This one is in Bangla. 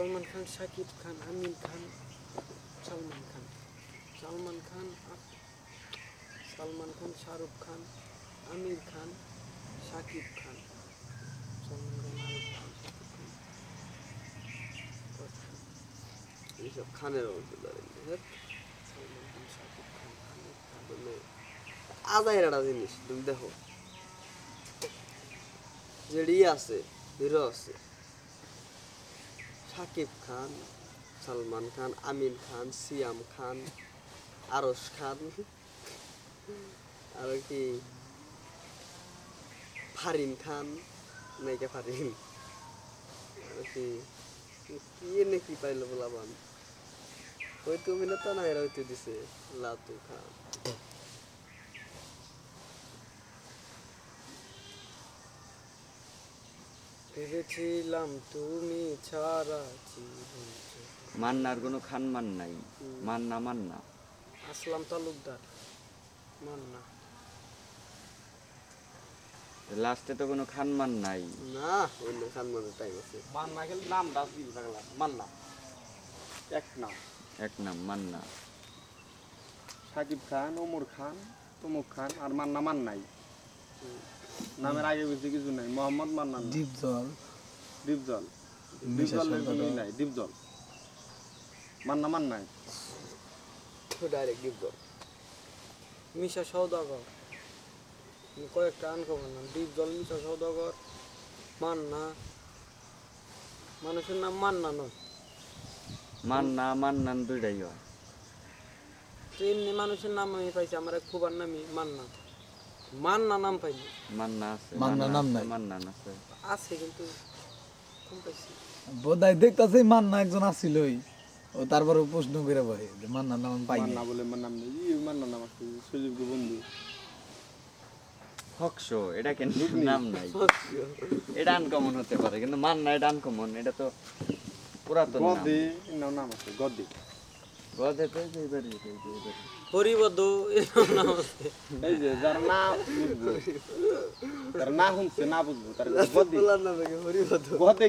সালমান খান শাকিব খান আমির খান সালমান খান সালমান খান সালমান খান শাহরুখ খান আমির খান শাকিব খান? এইসব খানের মধ্যে ধরেন? সালমান খান শাকিব খান আমির খান মানে আদায়ের একটা জিনিস তুমি দেখো। যেটি আছে হিরো আছে। শাকিব খান, সালমান খান, আমিন খান, সিয়াম খান, আরশ খান, আর কি? ফারিন খান, নায়িকা ফারিন। আর কি? কি এনে কি পাইলো ওই তো না এরা দিছে, লাতু খান। ভেবেছিলাম তুমি ছাড়া জীবন মান্নার কোনো খান মান নাই। মান্না মান্না। আসলাম তালুকদার মান্না। লাস্টে তো কোনো খান মান নাই। না অন্য খান মানে টাইম আছে। মান্না গেলে নাম দাস দিল থাকলাম মান্না। এক নাম। এক নাম মান্না। সাকিব খান ওমর খান তমুক খান আর মান্না মান্নাই নামের আগে বেশি কিছু নাই। মোহাম্মদ মান্নান ডিপজলের সরকার। মিল নাই ডিপজল মান্না মান্নাই ডাইরেক্ট দিব মিশা সৌদাগর কয়েকটা আনকমন নাম। দ্বীপ জল মিশা সৌদাগর মান্না। মানুষের নাম মান্না নয়। মান্না মান্নান দুইটাই হয়। এমনি মানুষের নাম আমি পাইছি আমার এক ফুবার নামই মান্না। মান্না নাম পাইনি। মান্না আছে মান্না নাম নাই। মান্নান আছে। আছে কিন্তু কম পাইছি। বোধহয় দেখতাছে মান্না একজন আসিলই। ও তারপরে প্রশ্ন করে বহে যে মান্নার নাম পাই মান্না বলে আমার নাম নেই। ই মান্না নাম আছে সুযোগ বন্ধু। হকশো এটা কেন নাম নাই। এটা আনকমন হতে পারে কিন্তু মান্না এটা আনকমন এটা তো পুরাতন নাম গদে নাম। নাম আছে গদে। হরিবদ এরকম নাম আছে এই যে যার না বুঝব তার না শুনছে না বুঝব তার গদে